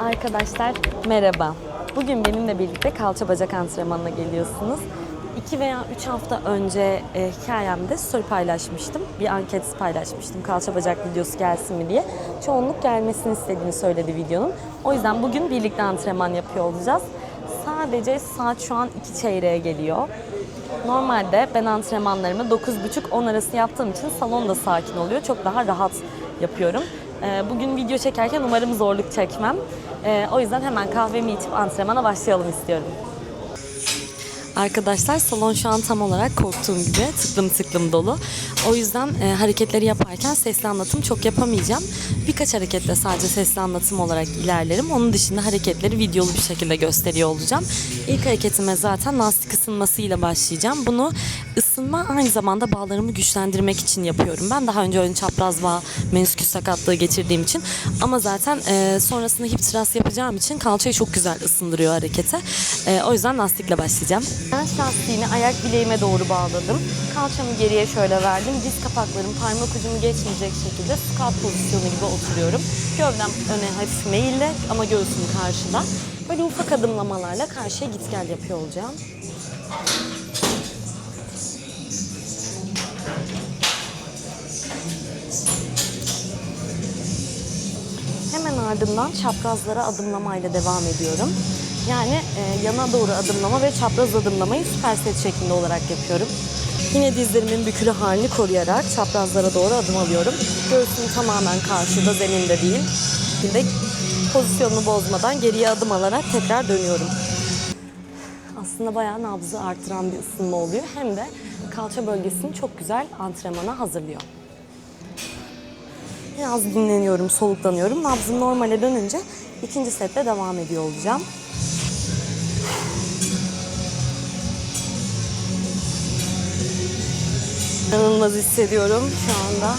Arkadaşlar merhaba. Bugün benimle birlikte kalça bacak antrenmanına geliyorsunuz. 2 veya 3 hafta önce e, hikayemde story paylaşmıştım. Bir anket paylaşmıştım kalça bacak videosu gelsin mi diye. Çoğunluk gelmesini istediğini söyledi videonun. O yüzden bugün birlikte antrenman yapıyor olacağız. Sadece saat şu an 2 çeyreğe geliyor. Normalde ben antrenmanlarımı 9.30-10 arası yaptığım için salon da sakin oluyor. Çok daha rahat yapıyorum. Ee, Bugün video çekerken umarım zorluk çekmem. Ee, O yüzden hemen kahvemi içip antrenmana başlayalım istiyorum. Arkadaşlar salon şu an tam olarak korktuğum gibi tıklım tıklım dolu. O yüzden e, hareketleri yaparken sesli anlatım çok yapamayacağım. Birkaç hareketle sadece sesli anlatım olarak ilerlerim. Onun dışında hareketleri videolu bir şekilde gösteriyor olacağım. İlk hareketime zaten lastik ısınmasıyla başlayacağım. Bunu ısınma aynı zamanda bağlarımı güçlendirmek için yapıyorum. Ben daha önce ön çapraz bağ menüsküs sakatlığı geçirdiğim için ama zaten e, sonrasında hip thrust yapacağım için kalçayı çok güzel ısındırıyor harekete. E, o yüzden lastikle başlayacağım. Ben lastiğini ayak bileğime doğru bağladım. Kalçamı geriye şöyle verdim. Diz kapaklarım parmak ucumu geçmeyecek şekilde squat pozisyonu gibi oturuyorum. Gövdem öne hafif meyilli ama göğsüm karşıda. Böyle ufak adımlamalarla karşıya git gel yapıyor olacağım. Ardından çaprazlara adımlamayla devam ediyorum. Yani e, yana doğru adımlama ve çapraz adımlamayı süperset şeklinde olarak yapıyorum. Yine dizlerimin bükülü halini koruyarak çaprazlara doğru adım alıyorum. Göğsüm tamamen karşıda, zeminde değil. Şimdi pozisyonumu bozmadan geriye adım alarak tekrar dönüyorum. Aslında bayağı nabzı artıran bir ısınma oluyor. Hem de kalça bölgesini çok güzel antrenmana hazırlıyor. Biraz dinleniyorum, soluklanıyorum. Nabzım normale dönünce ikinci setle devam ediyor olacağım. İnanılmaz hissediyorum şu anda.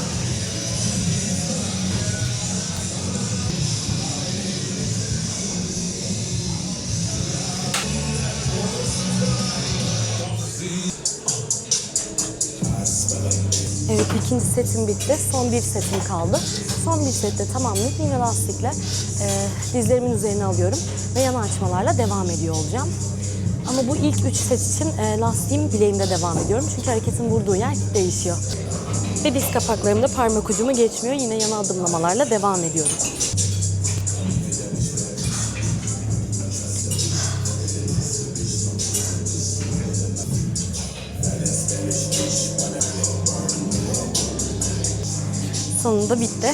İkinci setim bitti. Son bir setim kaldı. Son bir sette tamamlayıp yine lastikle e, dizlerimin üzerine alıyorum ve yana açmalarla devam ediyor olacağım. Ama bu ilk üç set için e, lastiğim bileğimde devam ediyorum. Çünkü hareketin vurduğu yer değişiyor. Ve diz kapaklarımda parmak ucumu geçmiyor. Yine yana adımlamalarla devam ediyorum. Sonunda bitti.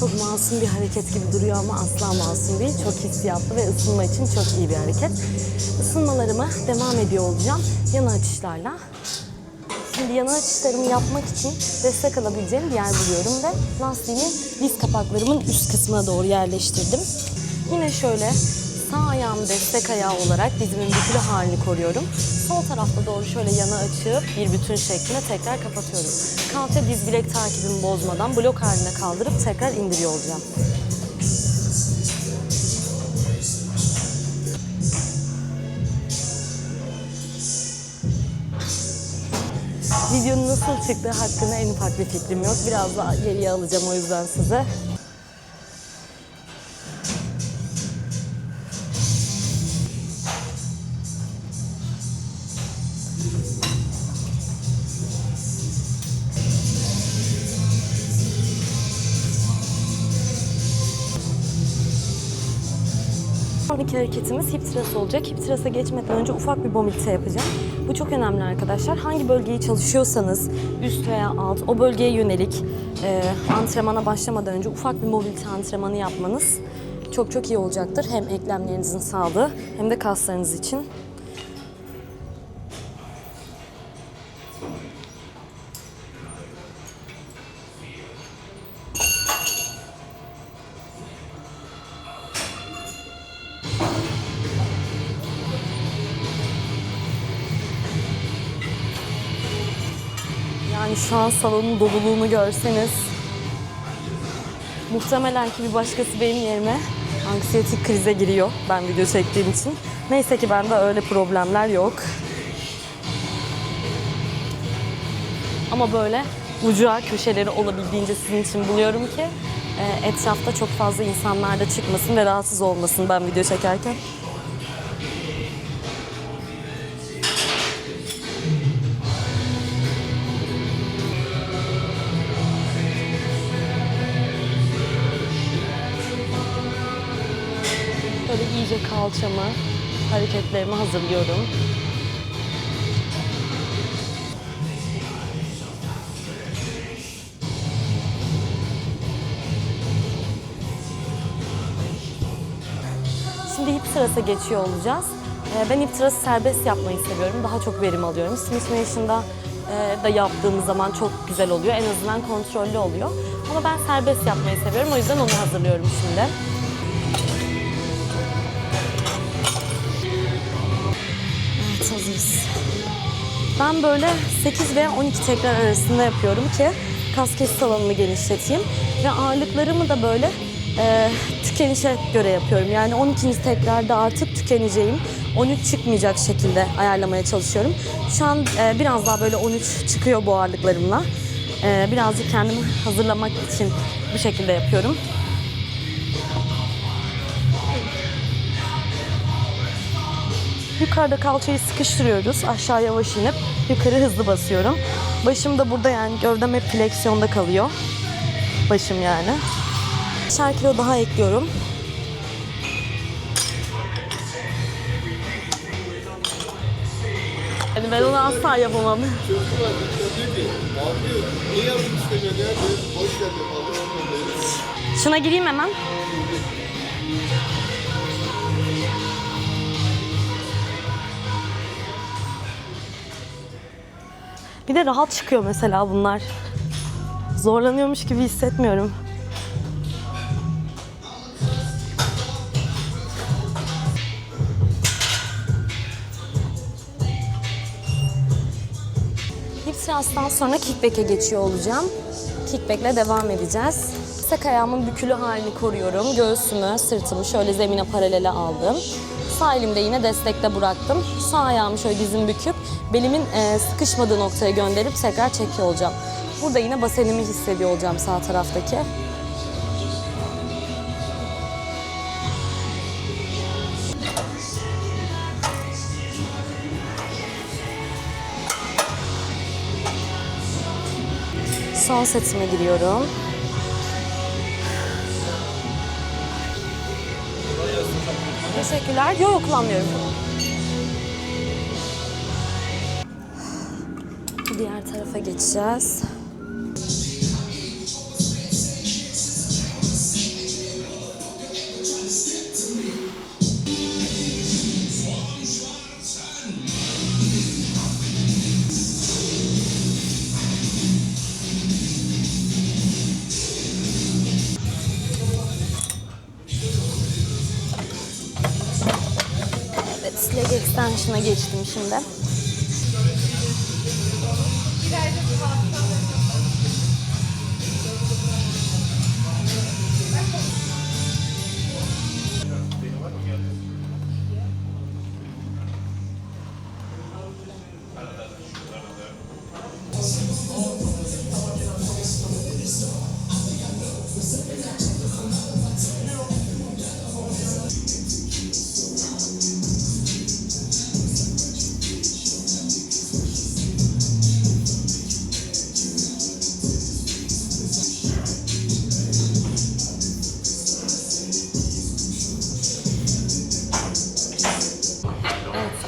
Çok masum bir hareket gibi duruyor ama asla masum değil. Çok hissiyatlı ve ısınma için çok iyi bir hareket. Isınmalarıma devam ediyor olacağım yana açışlarla. Şimdi yana açışlarımı yapmak için destek alabileceğim bir yer buluyorum ve lastiğimi diz kapaklarımın üst kısmına doğru yerleştirdim. Yine şöyle sağ ayağım destek ayağı olarak dizimin bükülü halini koruyorum. Sol tarafta doğru şöyle yana açıp bir bütün şeklinde tekrar kapatıyorum. Kalça diz bilek takibimi bozmadan blok haline kaldırıp tekrar indiriyor olacağım. Videonun nasıl çıktığı hakkında en ufak bir fikrim yok. Biraz daha geriye alacağım o yüzden size. Sonraki hareketimiz hip thrust olacak. Hip thrust'a geçmeden önce ufak bir mobilite yapacağım. Bu çok önemli arkadaşlar. Hangi bölgeyi çalışıyorsanız üst veya alt o bölgeye yönelik e, antrenmana başlamadan önce ufak bir mobilite antrenmanı yapmanız çok çok iyi olacaktır. Hem eklemlerinizin sağlığı hem de kaslarınız için. Yani şu an salonun doluluğunu görseniz muhtemelen ki bir başkası benim yerime anksiyetik krize giriyor ben video çektiğim için. Neyse ki bende öyle problemler yok. Ama böyle ucuğa köşeleri olabildiğince sizin için buluyorum ki e, etrafta çok fazla insanlar da çıkmasın ve rahatsız olmasın ben video çekerken. Böyle iyice kalçamı, hareketlerimi hazırlıyorum. Şimdi hip sırası geçiyor olacağız. Ee, Ben hip sırası serbest yapmayı seviyorum. Daha çok verim alıyorum. Smith Nation'da e, da yaptığımız zaman çok güzel oluyor. En azından kontrollü oluyor. Ama ben serbest yapmayı seviyorum. O yüzden onu hazırlıyorum şimdi. Ben böyle 8 ve 12 tekrar arasında yapıyorum ki kas kes alanımı genişleteyim. Ve ağırlıklarımı da böyle e, tükenişe göre yapıyorum. Yani 12. tekrarda artık tükeneceğim. 13 çıkmayacak şekilde ayarlamaya çalışıyorum. Şu an e, biraz daha böyle 13 çıkıyor bu ağırlıklarımla. E, birazcık kendimi hazırlamak için bu şekilde yapıyorum. Yukarıda kalçayı sıkıştırıyoruz. Aşağı yavaş inip yukarı hızlı basıyorum. Başım da burada yani gövdem hep fleksiyonda kalıyor. Başım yani. 5'er kilo daha ekliyorum. Yani ben onu asla yapamam. Çocuklar diyor ki, Bir de rahat çıkıyor mesela bunlar. Zorlanıyormuş gibi hissetmiyorum. Hip thrust'tan sonra kickback'e geçiyor olacağım. Kickback'le devam edeceğiz. Sak ayağımın bükülü halini koruyorum. Göğsümü, sırtımı şöyle zemine paralele aldım. Sağ elimde yine destekte bıraktım. Sağ ayağımı şöyle dizim büküp belimin e, sıkışmadığı noktaya gönderip tekrar çekiyor olacağım. Burada yine basenimi hissediyor olacağım sağ taraftaki. Son setime giriyorum. Teşekkürler. Yok yok. Diğer tarafa geçeceğiz. Leg extension'a geçtim şimdi.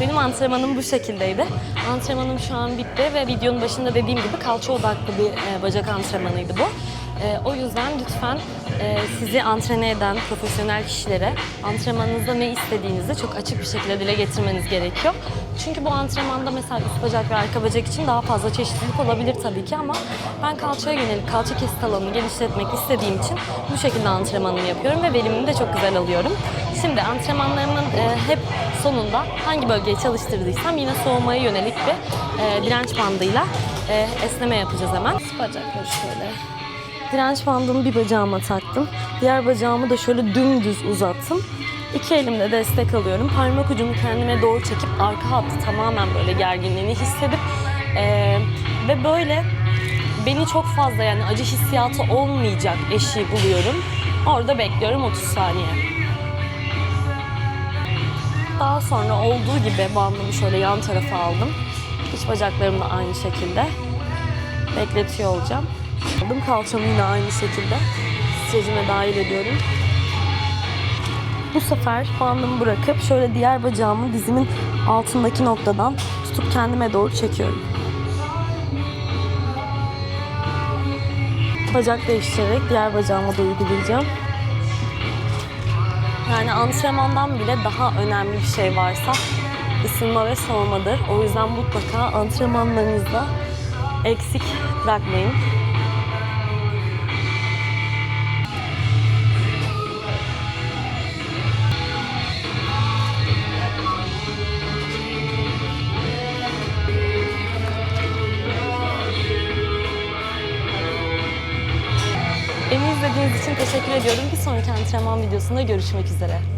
Benim antrenmanım bu şekildeydi. Antrenmanım şu an bitti ve videonun başında dediğim gibi kalça odaklı bir e, bacak antrenmanıydı bu. E, o yüzden lütfen sizi antrene eden profesyonel kişilere antrenmanınızda ne istediğinizi çok açık bir şekilde dile getirmeniz gerekiyor. Çünkü bu antrenmanda mesela üst bacak ve arka bacak için daha fazla çeşitlilik olabilir tabii ki ama ben kalçaya yönelik kalça kesit alanını genişletmek istediğim için bu şekilde antrenmanımı yapıyorum ve verimini de çok güzel alıyorum. Şimdi antrenmanlarımın e, hep sonunda hangi bölgeyi çalıştırdıysam yine soğumaya yönelik bir e, direnç bandıyla e, esneme yapacağız hemen. Bacakları şöyle. Direnç bandımı bir bacağıma taktım. Diğer bacağımı da şöyle dümdüz uzattım. İki elimle destek alıyorum. Parmak ucumu kendime doğru çekip arka hattı tamamen böyle gerginliğini hissedip e, ve böyle beni çok fazla yani acı hissiyatı olmayacak eşiği buluyorum. Orada bekliyorum 30 saniye. Daha sonra olduğu gibi bandımı şöyle yan tarafa aldım. İç bacaklarımı da aynı şekilde bekletiyor olacağım. Aldım kalçamı yine aynı şekilde strecime dahil ediyorum. Bu sefer bandımı bırakıp şöyle diğer bacağımı dizimin altındaki noktadan tutup kendime doğru çekiyorum. Bacak değiştirerek diğer bacağıma da uygulayacağım. Yani antrenmandan bile daha önemli bir şey varsa ısınma ve soğumadır. O yüzden mutlaka antrenmanlarınızda eksik bırakmayın. Ediyorum. Bir sonraki antrenman videosunda görüşmek üzere.